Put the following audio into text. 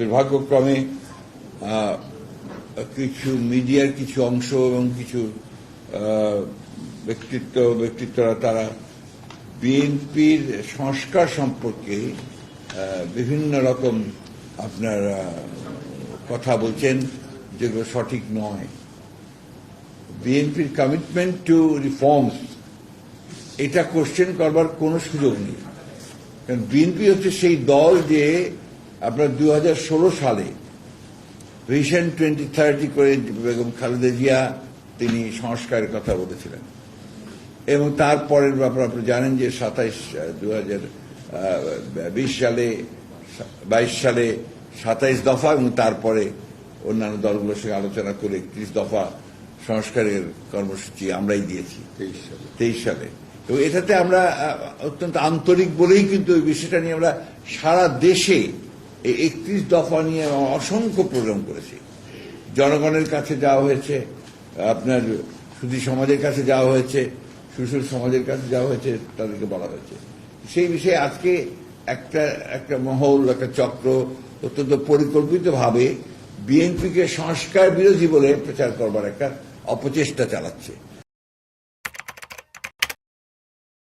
দুর্ভাগ্যক্রমে কিছু মিডিয়ার কিছু অংশ এবং কিছু ব্যক্তিত্ব, ব্যক্তিত্বরা তারা বিএনপির সংস্কার সম্পর্কে বিভিন্ন রকম আপনার কথা বলছেন যেগুলো সঠিক নয়। বিএনপির কমিটমেন্ট টু রিফর্মস এটা কোশ্চেন করবার কোনো সুযোগ নেই। কারণ বিএনপি হচ্ছে সেই দল যে আপনার দু হাজার ষোলো সালে ভিশন টোয়েন্টি থার্টি করে বেগম খালেদা জিয়া তিনি সংস্কারের কথা বলেছিলেন। এবং তারপরের ব্যাপার আপনি জানেন যে সাতাইশ দু হাজার বিশ সালে বাইশ সালে সাতাইশ দফা এবং তারপরে অন্যান্য দলগুলোর সঙ্গে আলোচনা করে একত্রিশ দফা সংস্কারের কর্মসূচি আমরাই দিয়েছি। তেইশ সালে। তেইশ সালে। এবং এটাতে আমরা অত্যন্ত আন্তরিক বলেই কিন্তু ওই বিষয়টা নিয়ে আমরা সারা দেশে এই একত্রিশ দফা নিয়ে অসংখ্য প্রোগ্রাম করেছি। জনগণের কাছে যাওয়া হয়েছে, আপনার সুধী সমাজের কাছে যাওয়া হয়েছে, সুশীল সমাজের কাছে যাওয়া হয়েছে, তাদেরকে বলা হয়েছে। সেই বিষয়ে আজকে একটা একটা মহল, একটা চক্র অত্যন্ত পরিকল্পিতভাবে বিএনপিকে সংস্কার বিরোধী বলে প্রচার করবার একটা অপচেষ্টা চালাচ্ছে।